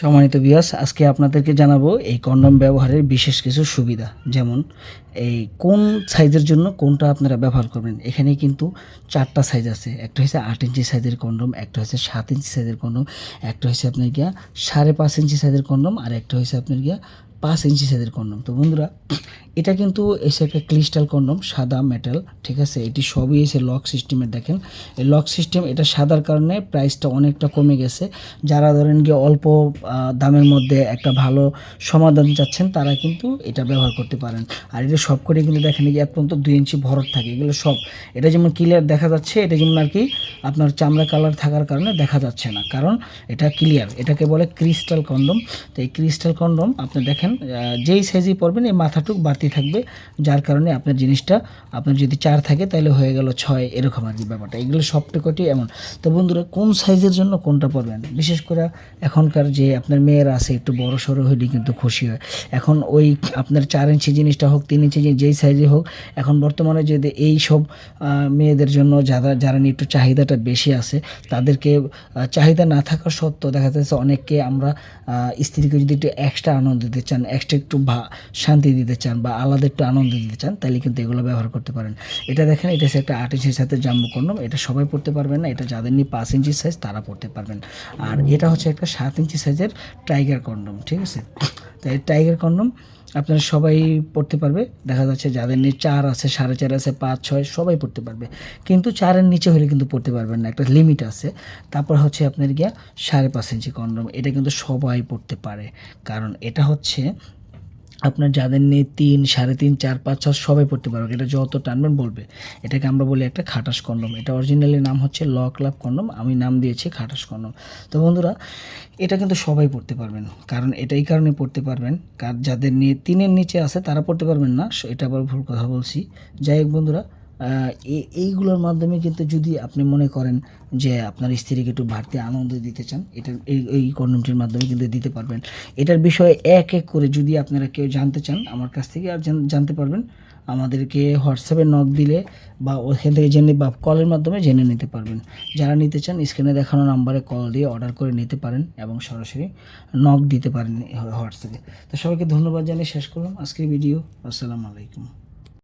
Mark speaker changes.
Speaker 1: সম্মানিত বিয়াস আজকে আপনাদেরকে জানাব এই কন্ডম ব্যবহারের বিশেষ কিছু সুবিধা। যেমন, এই কোন সাইজের জন্য কোনটা আপনারা ব্যবহার করবেন? এখানে কিন্তু চারটা সাইজ আছে। একটা হচ্ছে আট ইঞ্চি সাইজের কন্ডম, একটা হচ্ছে সাত ইঞ্চি সাইজের কন্ডম, একটা হচ্ছে আপনার গিয়া সাড়ে পাঁচ ইঞ্চি সাইজের কন্ডম, আর একটা হচ্ছে আপনার গিয়া পাঁচ ইঞ্চি সাইজের কন্ডম। তো বন্ধুরা এটা কিন্তু এসে একটা ক্রিস্টাল কন্ডম, সাদা মেটাল ঠিক আছে? এটি সবই এসে লক সিস্টেমের দেখেন। এই লক সিস্টেম এটা সাদার কারণে প্রাইসটা অনেকটা কমে গেছে। যারা ধরেন গিয়ে অল্প দামের মধ্যে একটা ভালো সমাধান চাচ্ছেন, তারা কিন্তু এটা ব্যবহার করতে পারেন। আর এটা সব করে কিন্তু দেখেন যে এক পর্যন্ত দুই ইঞ্চি ভরত থাকে, এগুলো সব। এটা যেমন ক্লিয়ার দেখা যাচ্ছে, এটা যেমন আর কি আপনার চামড়া কালার থাকার কারণে দেখা যাচ্ছে না। কারণ এটা ক্লিয়ার এটাকে বলে ক্রিস্টাল কন্ডম তো এই ক্রিস্টাল কন্ডম আপনি দেখেন যেই সাইজেই পরবেন, এই মাথাটুক বাড়তি থাকবে, যার কারণে আপনার জিনিসটা, আপনার যদি চার থাকে তাহলে হয়ে গেল ছয়, এরকম আর কি ব্যাপারটা। এগুলো সবটুকুটি এমন। তো বন্ধুরা, কোন সাইজের জন্য কোনটা পরবেন? বিশেষ করে এখনকার যে আপনার মেয়েরা আছে, একটু বড় সড়ো হইলে কিন্তু খুশি হয়। এখন ওই আপনার চার ইঞ্চি জিনিসটা হোক, তিন ইঞ্চি যেই সাইজে হোক, এখন বর্তমানে যদি এই সব মেয়েদের জন্য যারা যারা নিয়ে একটু চাহিদাটা বেশি আছে, তাদেরকে চাহিদা না থাকা সত্ত্বেও দেখা যাচ্ছে অনেককে আমরা স্ত্রীকে যদি একটু এক্সট্রা আনন্দ দিতে চান এক্সট্রা একটু ভা- শান্তি দিতে চান বা আলাদা একটু আনন্দ দিতে চান তাহলে কিন্তু এগুলো ব্যবহার করতে পারেন। এটা দেখেন, এটা হচ্ছে একটা আট ইঞ্চির সাথে জাম্বু কন্ডম এটা সবাই পড়তে পারবেন না, এটা যাদের নিয়ে পাঁচ ইঞ্চি সাইজ তারা পড়তে পারবেন। আর এটা হচ্ছে একটা সাত ইঞ্চি সাইজের টাইগার কন্ডম ঠিক আছে? তো এই টাইগার কন্ডম আপনারা সবাই পড়তে পারবে। দেখা যাচ্ছে যাদের নিয়ে চার আছে, সাড়ে চার আছে, পাঁচ, ছয়, সবাই পড়তে পারবে। কিন্তু চারের নিচে হলে কিন্তু পড়তে পারবেন না, একটা লিমিট আছে। তারপর হচ্ছে আপনার গিয়া সাড়ে পাঁচ ইঞ্চি কন্ডম এটা কিন্তু সবাই পড়তে পারে। কারণ এটা হচ্ছে আপনার যাদের নিয়ে তিন, সাড়ে তিন, চার, পাঁচ ছ সবাই পড়তে পারবে। এটা যত টানবেন বলবে। এটাকে আমরা বলি একটা খাটাস কন্ডম। এটা অরিজিনালি নাম হচ্ছে ল ক্লাব কন্ডম। আমি নাম দিয়েছি খাটাস কন্ডম। তো বন্ধুরা, এটা কিন্তু সবাই পড়তে পারবেন। কারণ এটাই কারণে পড়তে পারবেন। কার যাদের নিয়ে তিনের নিচে আছে, তারা পড়তে পারবেন না। এটা আবার ভুল কথা বলছি। যাই হোক বন্ধুরা এইগুলোর মাধ্যমে কিন্তু যদি আপনি মনে করেন যে আপনার স্ত্রীকে একটু বাড়তি আনন্দ দিতে চান এটা এই এই কন্ডমটির মাধ্যমে কিন্তু দিতে পারবেন। এটার বিষয়ে এক এক করে যদি আপনারা কেউ জানতে চান, আমার কাছ থেকে আর জানতে পারবেন, আমাদেরকে হোয়াটসঅ্যাপে নক দিলে বা ওখান থেকে জেনে, বা কলের মাধ্যমে জেনে নিতে পারবেন। যারা নিতে চান স্ক্রিনে দেখানো নাম্বারে কল দিয়ে অর্ডার করে নিতে পারেন এবং সরাসরি নক দিতে পারেন হোয়াটসঅ্যাপে তো সবাইকে ধন্যবাদ জানিয়ে শেষ করলাম। আজকের ভিডিও আসসালামু আলাইকুম।